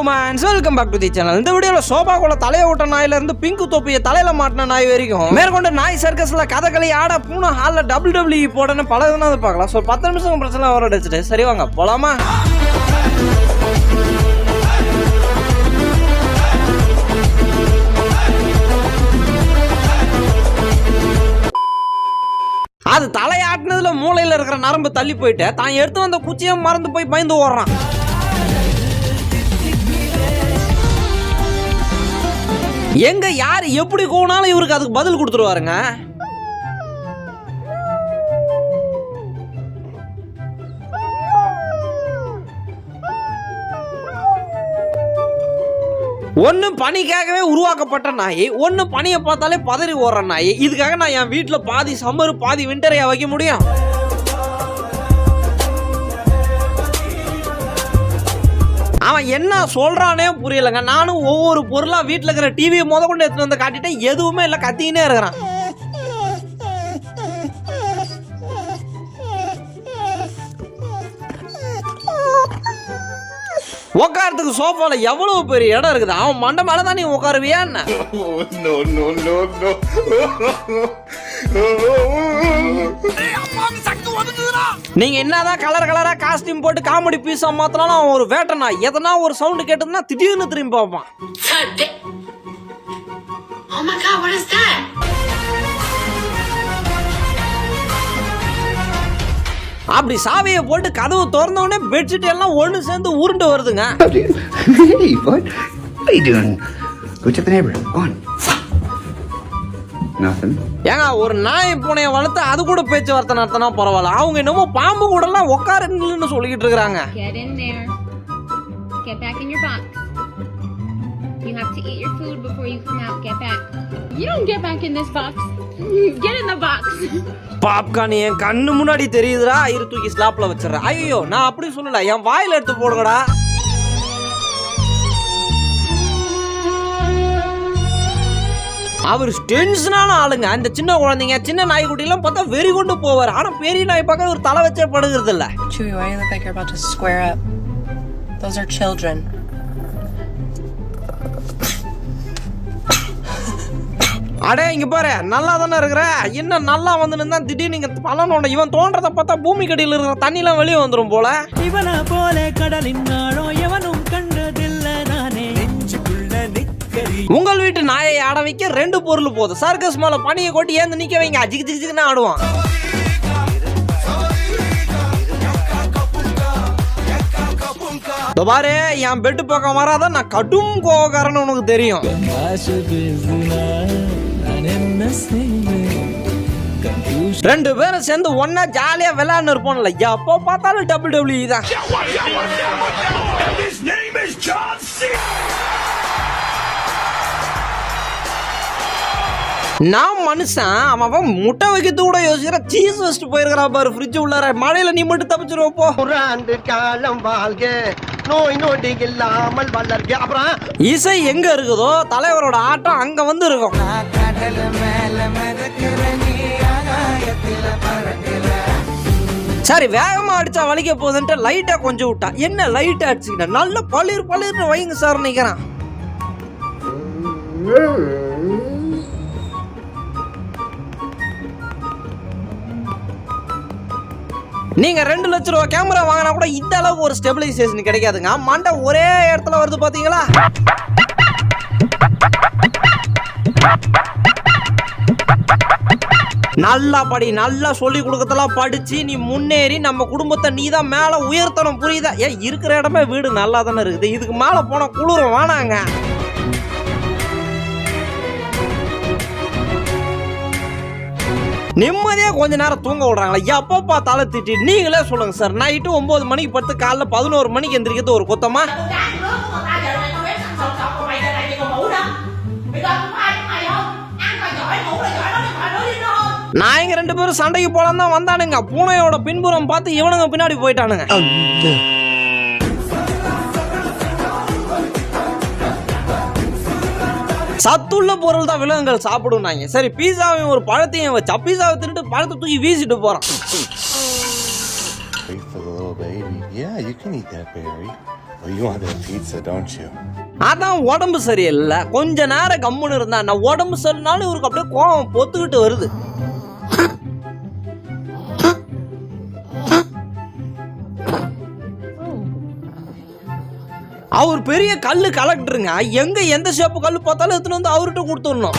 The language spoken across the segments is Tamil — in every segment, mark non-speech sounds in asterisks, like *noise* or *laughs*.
Women's welcome back to the channel இந்த வீடியோல சோபா கூட தலைய ஓட்ட நாயில இருந்து பிங்க் தொப்பிய தலையில மாட்டின நாய் வரைக்கும். மேற்கொண்டு நாய் சர்க்கஸ்ல கதகளி ஆட பூனை ஹால்ல டபுள் டபிள்யூ போடன்னு பல அதை பார்க்கலாம். ஸோ பத்து நிமிஷம் பிரச்சனை வர அடிச்சுட்டு. சரி வாங்க போலாமா? அது தலையாட்டினதுல மூளையில இருக்கிற நரம்பு தள்ளி போயிட்டு தான் எடுத்து வந்த குச்சியை மறந்து போய் பயந்து ஓடுறான். எங்க யார் எப்படி கூனாலும் இவருக்கு அதுக்கு பதில் கொடுத்துருவாருங்க? ஒன்று பனிக்காகவே உருவாக்கப்பட்ட நாய் ஒன்று பனியை பார்த்தாலே பதறி ஓடுற நாய். இதுக்காக நான் என் வீட்டில் பாதி சம்மர் பாதி விண்டரையா வைக்க முடியும்? அவன் என்ன சொல்றானே புரியலங்க. நானும் ஒவ்வொரு பொருளா வீட்டில் இருக்கிற டிவியை முத கொண்டு எடுத்துட்டு வந்து காட்டிட்டேன். எதுவுமே இல்லை கத்திக்கினே இருக்கிறான். உட்காரத்துக்கு சோஃபால எவ்வளவு பெரிய இடம் இருக்குது? அவன் மண்டை மேல தான் நீ உட்காருவியா என்ன. *laughs* நீங்க என்னதான் கலர் கலரா காஸ்டியூம் போட்டு காமெடி பீஸா மாத்தினாலும் அவன் ஒரு வேட்டனா. எதனா ஒரு சவுண்ட் கேட்டதுன்னா திடீர்னு திரும்பி பார்ப்பான். Oh? அப்படி சாவியை போட்டு கதவு திறந்த உடனே பெட்ஷீட் எல்லாம் ஒண்ணு சேர்ந்து உருண்டு வருதுங்க. ஏங்க ஒரு நாய் பூனையை வளர்த்து அது கூட பேச்சுவார்த்தை நடத்தினா பரவாயில்ல அவங்க என்னமோ பாம்பு கூட எல்லாம் உட்காருங்கன்னு சொல்லிக்கிட்டு இருக்கிறாங்க Get back in your box. You have to eat your food before you come out. Get back. You don't get back in this box. Get in the box. Popcorn என் கண்ணு முன்னாடி தெரியுதுடா இரு தூக்கி ஸ்லாப்ல வச்சிடறேன் ஐயோ நான் அப்படி சொல்லல என் வாயில எடுத்து போடுங்கடா அவர் டென்ஷனான ஆளுங்க. அந்த சின்ன குழந்தைங்க சின்ன நாய்க்குட்டிலாம் பார்த்தா வெறி கொண்டு போவார். ஆனா பெரிய நாய் பார்க்க ஒரு தலை வச்சே படுகிறது இல்ல Chewy, why you look like you're about to square up? Those are children. அடே இங்க பாரு. நல்லா தானே இருக்கிற? என்ன நல்லா வந்து நின்னா திடீர்னு இங்க பலனோட இவன் தோன்றத பார்த்தா பூமி கடியில் இருக்கிற தண்ணிலாம் வெளியே வந்துரும் போல. இவன போல கடலின் நாளோ உங்கள் வீட்டு நாயை ஆட வைக்க ரெண்டு பொருள் போதும். சர்க்கஸ் மேல பனியை கொட்டி ஏந்து நிக்க வைங்க. ஜிக்கு ஜிக்குன்னு ஆடுவான். பாரு என் பெட்டு பக்கம் வராத நான் கடும் கோவக்காரன்னு உனக்கு தெரியும். ரெண்டு பேரும் சேர்ந்து ஒன்னா ஜாலியா விளையாண்டு இருப்போம்ல எப்போ பார்த்தாலும் டபுள் டபுள்யூ தான். நான் மனுஷன் அவன் முட்டை வைக்கிறது கூட யோசிக்கிற சீஸ் வச்சுட்டு போயிருக்கிறா பாரு ஃப்ரிட்ஜ் உள்ளார. மழையில நீ மட்டும் தப்பிச்சிருவ போ. நூறாண்டு காலம் வாழ்க நோய் நொடி இல்லாமல் வளர்க. அப்புறம் இசை எங்க இருக்குதோ தலைவரோட ஆட்டம் அங்க வந்து இருக்கும். சரி வேகமா அடிச்சா வலிக்க போகுதுன்ட்டு லைட்டா கொஞ்சம் விட்டா என்ன லைட்டா அடிச்சுக்கிட்ட நல்ல பளிர் பளிர்னு வைங்க சார் நிக்கிறேன் நீங்க ரெண்டு லட்ச ரூபா கேமரா வாங்கினா கூட இந்த அளவுக்கு ஒரு ஸ்டெபிலைசேஷன் கிடைக்காதுங்க. மண்டை ஒரே இடத்துல வருது பாத்தீங்களா? நல்லா படி நல்லா சொல்லி கொடுக்கறதெல்லாம் படிச்சு நீ முன்னேறி நம்ம குடும்பத்தை நீ தான் மேல உயர்த்தணும் புரியுதா? ஏன் இருக்கிற இடமே வீடு நல்லா தானே இருக்குது. இதுக்கு மேல போன குளிரும் வேணாங்க நிம்மதியாக கொஞ்ச நேரம் தூங்க விடுறாங்களா. எப்போ பார்த்தாலும் திட்டி நீங்களே சொல்லுங்க சார். நைட்டு ஒம்பது மணிக்கு படுத்து காலைல பதினோரு மணிக்கு எந்திரிக்கிறது ஒரு குத்தமா? நான் இங்க ரெண்டு பேரும் சண்டைக்கு போலாம் தான் வந்தானுங்க. பூனையோட பின்புறம் பார்த்து இவனுங்க பின்னாடி போயிட்டானுங்க. சத்துள்ள பொருள் தான் விலங்குகள் சாப்பிடுனாங்க சரி பீஸாவையும் ஒரு பழத்தையும் வச்சா பீஸாவை தின்னுட்டு பழத்தை தூக்கி வீசிட்டு you? அதான் உடம்பு சரியில்லை. கொஞ்ச நேரம் கம்முன்னு இருந்தா நான் உடம்பு சரினாலும் இவருக்கு அப்படியே கோவம் பொத்துக்கிட்டு வருது. அவர் பெரிய கல் கலெக்டருங்க. எங்க எந்த ஷேப்பு கல் பார்த்தாலும் எடுத்துன்னு வந்து அவர்கிட்ட கொடுத்துடணும்.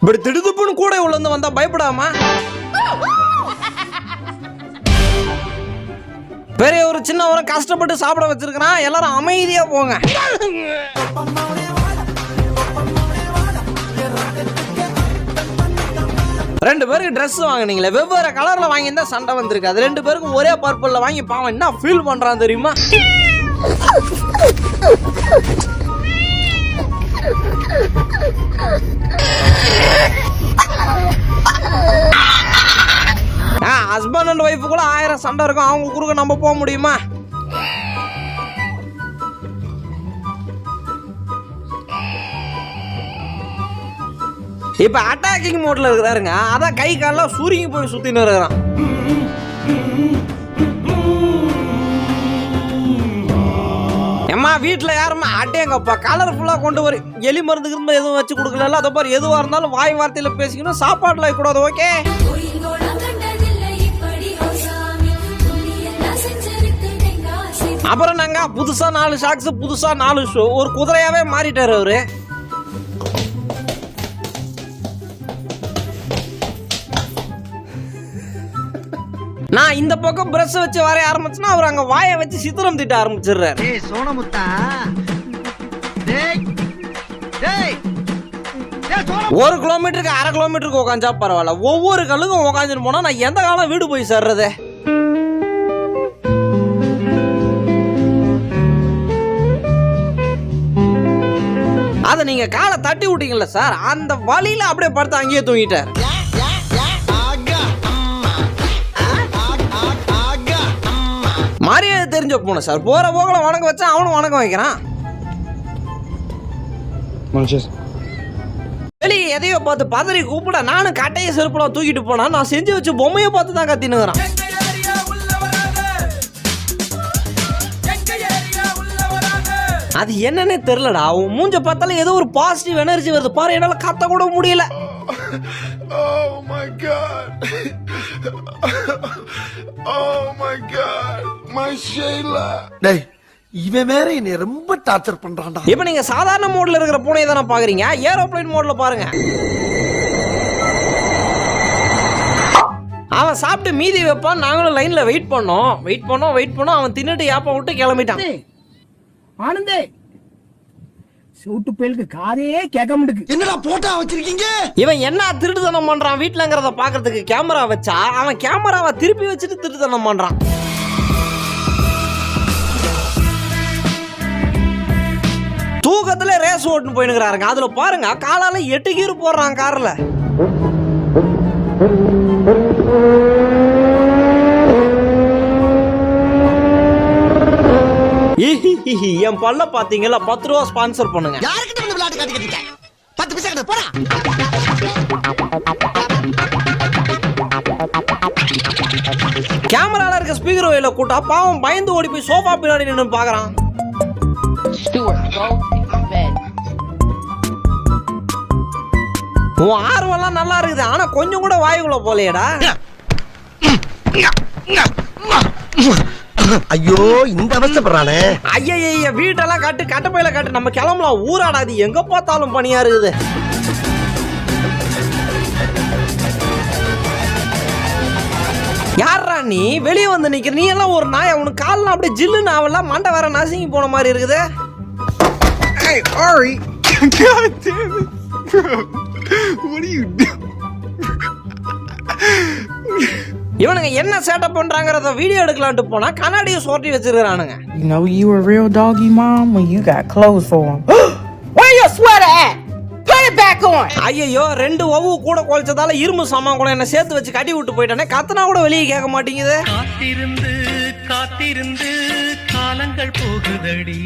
இப்படி திடுதுப்புன்னு கூட உள்ள இருந்து வந்தா பயப்படாம. பெரிய ஒரு சின்னவரும் கஷ்டப்பட்டு சாப்பிட வச்சிருக்கிறான். எல்லாரும் அமைதியா போங்க. ரெண்டு பேருக்கு ட்ரெஸ் வாங்கினீங்களே. வெவ்வேறு கலர்ல வாங்கியிருந்தா சண்டை வந்திருக்கு. அது ரெண்டு பேருக்கும் ஒரே பர்பிள்ல வாங்கி பாவம் என்ன ஃபீல் பண்றான் தெரியுமா? ஹஸ்பண்ட் அண்ட் ஒய்ஃபு கூட ஆயிரம் சண்டை இருக்கும். அவங்க குறுக்க நம்ம போக முடியுமா? இப்போ அட்டாக்கிங் மோட்ல இருக்கிறாருங்க அதான் கை காலெல்லாம் சுருங்கி போய் சுற்றின்னு இருக்கிறான். அம்மா வீட்டில் யாரும்மா அட்டேங்கப்பா கலர்ஃபுல்லாக கொண்டு வரும் எலி மருந்து கிருந்த எதுவும் வச்சு கொடுக்கல அதை மாதிரி எதுவாக இருந்தாலும் வாய் வார்த்தையில் பேசிக்கணும். சாப்பாட்டில் கூடாது ஓகே அப்புறம் நாங்கள் புதுசாக நாலு ஷாக்ஸ் புதுசாக நாலு ஷோ ஒரு குதிரையாகவே மாறிட்டார் அவரு. நான் இந்த பக்கம் பிரஷ் வச்சு வரைய ஆரம்பிச்சுன்னா அவர் அங்க வாயை வச்சு சித்திரம் திட்ட ஆரம்பிச்சிடுறாரு. ஏய் சோனமுத்தா டேய் டேய். ஒரு கிலோமீட்டருக்கு அரை கிலோமீட்டருக்கு உட்காந்தா பரவாயில்ல. ஒவ்வொரு கல்லுக்கும் உட்காந்துட்டு போனா நான் எந்த காலம் வீடு போய் சேர்றது? அதை நீங்க காலை தட்டி விட்டீங்கல்ல சார் அந்த வழியில அப்படியே படுத்து அங்கேயே தூங்கிட்டார். மரியாதை தெரிஞ்ச போன சார் போற போகல வணக்கம் வச்சா அவனும் வணக்கம் வைக்கிறான். வெளியே எதையோ பார்த்து பதறி கூப்பிட நானும் கட்டையை செருப்புலாம் தூக்கிட்டு போனா நான் செஞ்சு வச்ச பொம்மையை பார்த்து தான் கத்தினுங்கிறான் அது என்னன்னே தெரியலடா. அவன் மூஞ்ச பார்த்தாலும் ஏதோ ஒரு பாசிட்டிவ் எனர்ஜி வருது. பாரு என்னால கத்த கூட முடியல. Oh my god. oh my god. My Shayla. டேய் இவன் வேற என்னை ரொம்ப டார்ச்சர் பண்றான்டா. இப்போ நீங்க சாதாரண மோட்ல இருக்கிற பூனையை தானே பாக்குறீங்க? ஏரோப்ளேன் மோட்ல பாருங்க. அவன் சாப்பிட்டு மீதி வைப்பான் நாங்களும் லைன்ல வெயிட் பண்ணோம். வெயிட் பண்ணோம் வெயிட் பண்ணோம். அவன் தின்னுட்டு ஏப்ப விட்டு கிளம்பிட்டான். ஆனந்தே. சூட்டு பேலுக்கு காதே கேட்க மாட்டுக்கு. என்னடா போட்டா வச்சிருக்கீங்க? இவன் என்ன திருட்டுத்தனம் பண்றான்? வீட்டுலங்கிறத பாக்குறதுக்கு கேமரா வச்சா அவன் கேமராவை திருப்பி வச்சுட்டு திருட்டுத்தனம் பண்றான். தூக்கத்துல ரேஸ் ஓட்டுன்னு போயினுக்கிறாருங்க. அதுல பாருங்க காலால எட்டு கீர் போடுறான் கார்ல. *laughs* என் பல்ல பாத்தீங்களா பத்து ரூபா ஸ்பான்சர் பண்ணுங்க. யாருக்கிட்ட வந்து விளையாட்டு காட்டிக்கிட்டு பத்து பைசா கிட்ட போடா. கேமரால இருக்க ஸ்பீக்கர் வயல கூட்டா பாவம் பயந்து ஓடி போய் சோஃபா பின்னாடி நின்னு பாக்குறான். உன் ஆர்வம்லாம் நல்லா இருக்குது ஆனா கொஞ்சம் கூட வாயுக்குள்ள போலையடா ஐயோ இந்த அவஸ்தைப்படுறானே ஐயய்ய வீட்டெல்லாம் காட்டு கட்டப்பையில காட்டு. நம்ம கிளம்பலாம். ஊராடாது எங்க பார்த்தாலும் பனியா இருக்குது. யாரா நீ? வெளியே வந்து நிக்கிற. நீ எல்லாம் ஒரு நாய்? அவனுக்கு கால்லாம் அப்படியே ஜில்லுன்னு அவெல்லாம் மண்டை வேற நசுங்கி போன மாதிரி இருக்குது. Hey, Ari. god damn it. Bro. What are you doing? இவனுங்க என்ன சேட்டப் பண்றாங்கறத வீடியோ எடுக்கலான்ட்டு போனா கண்ணாடியை Chhoti வச்சிருக்கானுங்க You know you a real doggy mom when you got clothes for him. Where your sweater at? Put it back on. ஐயையோ ரெண்டு ஒவ்வு கூட குலைச்சதால இரும்பு சாமான் கூட என்ன சேர்த்து வச்சு கட்டி விட்டு போயிட்டானே கத்துனா கூட வெளியே கேட்க மாட்டேங்குது காத்திருந்து காத்திருந்து காலங்கள் போகுதடி